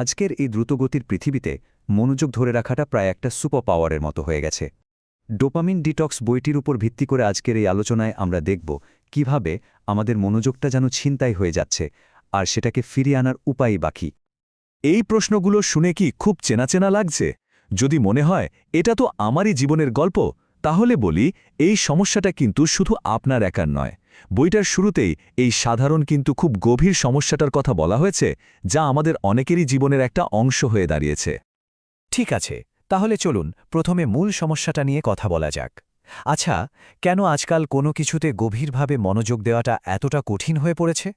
আজকের এই দ্রুতগতির পৃথিবীতে মনোযোগ ধরে রাখাটা প্রায় একটা সুপার পাওয়ারের মতো হয়ে গেছে। ডোপামিন ডিটক্স বইটির উপর ভিত্তি করে আজকের এই আলোচনায় আমরা দেখব কীভাবে আমাদের মনোযোগটা যেন ছিনতাই হয়ে যাচ্ছে আর সেটাকে ফিরিয়ে আনার উপায় বাকি এই প্রশ্নগুলো শুনে কি খুব চেনা চেনা লাগছে? যদি মনে হয়, এটা তো আমারই জীবনের গল্প। তাহলে বলি, এই সমস্যাটা কিন্তু শুধু আপনার একার নয়। বইটার শুরুতেই এই সাধারণ কিন্তু খুব গভীর সমস্যাটার কথা বলা হয়েছে, যা আমাদের অনেকেরই জীবনের একটা অংশ হয়ে দাঁড়িয়েছে। ঠিক আছে, তাহলে চলুন, প্রথমে মূল সমস্যাটা নিয়ে কথা বলা যাক। আচ্ছা কেন আজকাল কোনো কিছুতে গভীরভাবে মনোযোগ দেওয়াটা এতটা কঠিন হয়ে পড়েছে?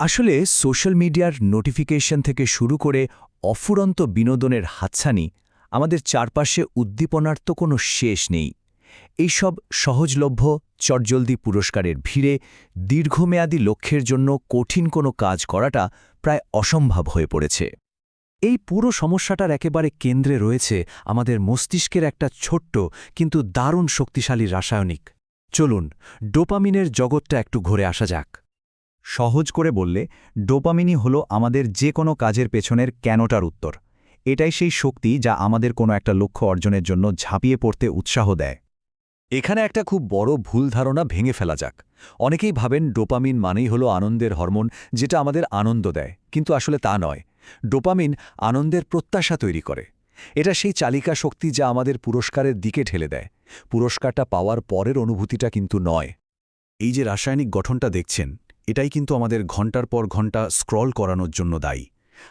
আসলে সোশ্যাল মিডিয়ার নোটিফিকেশন থেকে শুরু করে অফুরন্ত বিনোদনের হাতছানি আমাদের চারপাশে উদ্দীপনার তো কোনো শেষ নেই। এইসব সহজলভ্য চটজলদি পুরস্কারের ভিড়ে দীর্ঘমেয়াদী লক্ষ্যের জন্য কঠিন কোনো কাজ করাটা প্রায় অসম্ভব হয়ে পড়েছে। এই পুরো সমস্যাটার একেবারে কেন্দ্রে রয়েছে আমাদের মস্তিষ্কের একটা ছোট্ট কিন্তু দারুণ শক্তিশালী রাসায়নিক। চলুন, ডোপামিনের জগৎটা একটু ঘুরে আসা যাক। সহজ করে বললে, ডোপামিনই হল আমাদের যে কোনো কাজের পেছনের কেনটার উত্তর। এটাই সেই শক্তি যা আমাদের কোনো একটা লক্ষ্য অর্জনের জন্য ঝাঁপিয়ে পড়তে উৎসাহ দেয়। এখানে একটা খুব বড় ভুল ধারণা ভেঙে ফেলা যাক। অনেকেই ভাবেন ডোপামিন মানেই হলো আনন্দের হরমোন, যেটা আমাদের আনন্দ দেয়, কিন্তু আসলে তা নয়। ডোপামিন আনন্দের প্রত্যাশা তৈরি করে। এটা সেই চালিকা শক্তি যা আমাদের পুরস্কারের দিকে ঠেলে দেয়। পুরস্কারটা পাওয়ার পরের অনুভূতিটা কিন্তু নয়। এই যে রাসায়নিক গঠনটা দেখছেন, এটাই কিন্তু আমাদের ঘণ্টার পর ঘণ্টা স্ক্রল করানোর জন্য দায়ী।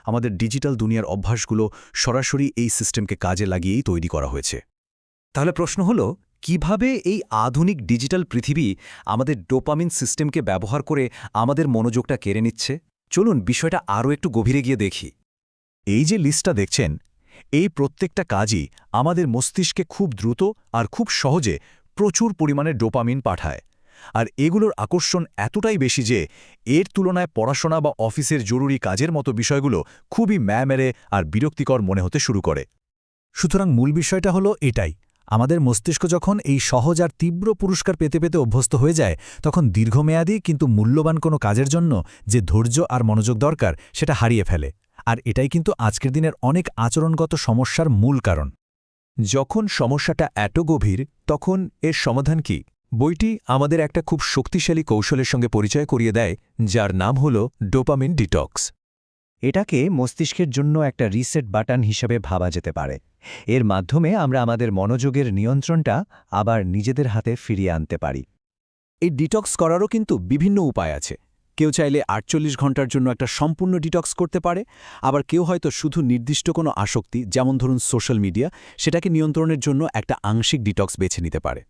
আমাদের ডিজিটাল দুনিয়ার অভ্যাসগুলো সরাসরি এই সিস্টেমকে কাজে লাগিয়েই তৈরি করা হয়েছে। তাহলে প্রশ্ন হলো কীভাবে এই আধুনিক ডিজিটাল পৃথিবী আমাদের ডোপামিন সিস্টেমকে ব্যবহার করে আমাদের মনোযোগটা কেড়ে নিচ্ছে? চলুন বিষয়টা আরও একটু গভীরে গিয়ে দেখি। এই যে লিস্টটা দেখছেন, এই প্রত্যেকটা কাজই আমাদের মস্তিষ্কে খুব দ্রুত আর খুব সহজে প্রচুর পরিমাণে ডোপামিন পাঠায়। আর এগুলোর আকর্ষণ এতটাই বেশি যে এর তুলনায় পড়াশোনা বা অফিসের জরুরি কাজের মতো বিষয়গুলো খুবই ম্যামেরে আর বিরক্তিকর মনে হতে শুরু করে। সুতরাং মূল বিষয়টা হলো এটাই। আমাদের মস্তিষ্ক যখন এই সহজ আর তীব্র পুরস্কার পেতে পেতে অভ্যস্ত হয়ে যায়, তখন দীর্ঘমেয়াদী কিন্তু মূল্যবান কোনো কাজের জন্য যে ধৈর্য আর মনোযোগ দরকার, সেটা হারিয়ে ফেলে। আর এটাই কিন্তু আজকের দিনের অনেক আচরণগত সমস্যার মূল কারণ। যখন সমস্যাটা এত গভীর, তখন এর সমাধান কি? বইটি আমাদের একটা খুব শক্তিশালী কৌশলের সঙ্গে পরিচয় করিয়ে দেয়, যার নাম হল ডোপামিন ডিটক্স। এটাকে মস্তিষ্কের জন্য একটা রিসেট বাটন হিসেবে ভাবা যেতে পারে। এর মাধ্যমে আমরা আমাদের মনোযোগের নিয়ন্ত্রণটা আবার নিজেদের হাতে ফিরিয়ে আনতে পারি। এই ডিটক্স করারও কিন্তু বিভিন্ন উপায় আছে। কেউ চাইলে আটচল্লিশ ঘণ্টার জন্য একটা সম্পূর্ণ ডিটক্স করতে পারে, আবার কেউ হয়তো শুধু নির্দিষ্ট কোনো আসক্তি, যেমন ধরুন সোশ্যাল মিডিয়া, সেটাকে নিয়ন্ত্রণের জন্য একটা আংশিক ডিটক্স বেছে নিতে পারে।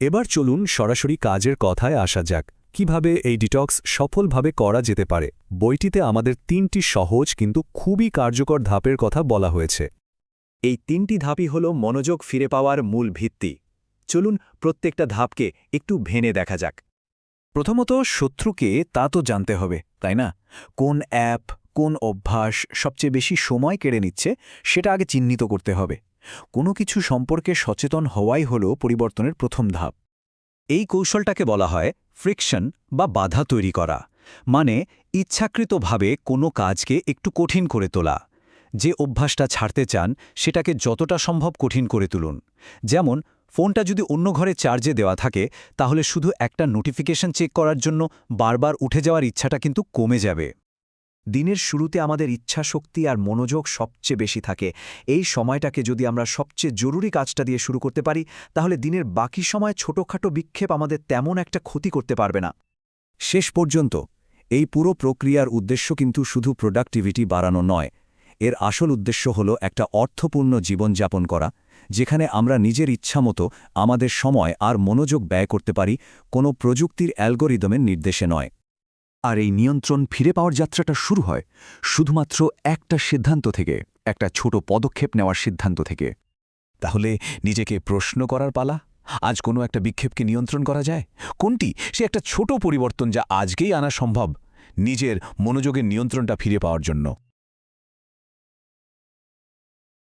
এবার চলুন সরাসরি কাজের কথায় আসা যাক। কীভাবে এই ডিটক্স সফলভাবে করা যেতে পারে? বইটিতে আমাদের তিনটি সহজ কিন্তু খুবই কার্যকর ধাপের কথা বলা হয়েছে। এই তিনটি ধাপই হল মনোযোগ ফিরে পাওয়ার মূল ভিত্তি। চলুন প্রত্যেকটা ধাপকে একটু ভেনে দেখা যাক। প্রথমত, শত্রুকে তা তো জানতে হবে, তাই না? কোন অ্যাপ, কোন অভ্যাস সবচেয়ে বেশি সময় কেড়ে নিচ্ছে সেটা আগে চিহ্নিত করতে হবে। কোনো কিছু সম্পর্কে সচেতন হওয়াই হল পরিবর্তনের প্রথম ধাপ। এই কৌশলটাকে বলা হয় ফ্রিকশন বা বাধা তৈরি করা মানে ইচ্ছাকৃতভাবে কোনো কাজকে একটু কঠিন করে তোলা। যে অভ্যাসটা ছাড়তে চান, সেটাকে যতটা সম্ভব কঠিন করে তুলুন। যেমন, ফোনটা যদি অন্য ঘরে চার্জে দেওয়া থাকে, তাহলে শুধু একটা নোটিফিকেশন চেক করার জন্য বারবার উঠে যাওয়ার ইচ্ছাটা কিন্তু কমে যাবে। দিনের শুরুতে আমাদের ইচ্ছা শক্তি আর মনোযোগ সবচেয়ে বেশি থাকে। এই সময়টাকে যদি আমরা সবচেয়ে জরুরি কাজটা দিয়ে শুরু করতে পারি, তাহলে দিনের বাকি সময় ছোটোখাটো বিক্ষেপ আমাদের তেমন একটা ক্ষতি করতে পারবে না। শেষ পর্যন্ত, এই পুরো প্রক্রিয়ার উদ্দেশ্য কিন্তু শুধু প্রোডাক্টিভিটি বাড়ানো নয়। এর আসল উদ্দেশ্য হল একটা অর্থপূর্ণ জীবনযাপন করা, যেখানে আমরা নিজের ইচ্ছামতো আমাদের সময় আর মনোযোগ ব্যয় করতে পারি, কোনো প্রযুক্তির অ্যালগোরিদমের নির্দেশে নয়। আর এই নিয়ন্ত্রণ ফিরে পাওয়ার যাত্রাটা শুরু হয় শুধুমাত্র একটা সিদ্ধান্ত থেকে, একটা ছোট পদক্ষেপ নেওয়ার সিদ্ধান্ত থেকে। তাহলে নিজেকে প্রশ্ন করার পালা? আজ কোনো একটা বিক্ষেপকে নিয়ন্ত্রণ করা যায়? কোনটি? সে একটা ছোট পরিবর্তন যা আজকেই আনা সম্ভব নিজের মনোযোগের নিয়ন্ত্রণটা ফিরে পাওয়ার জন্য।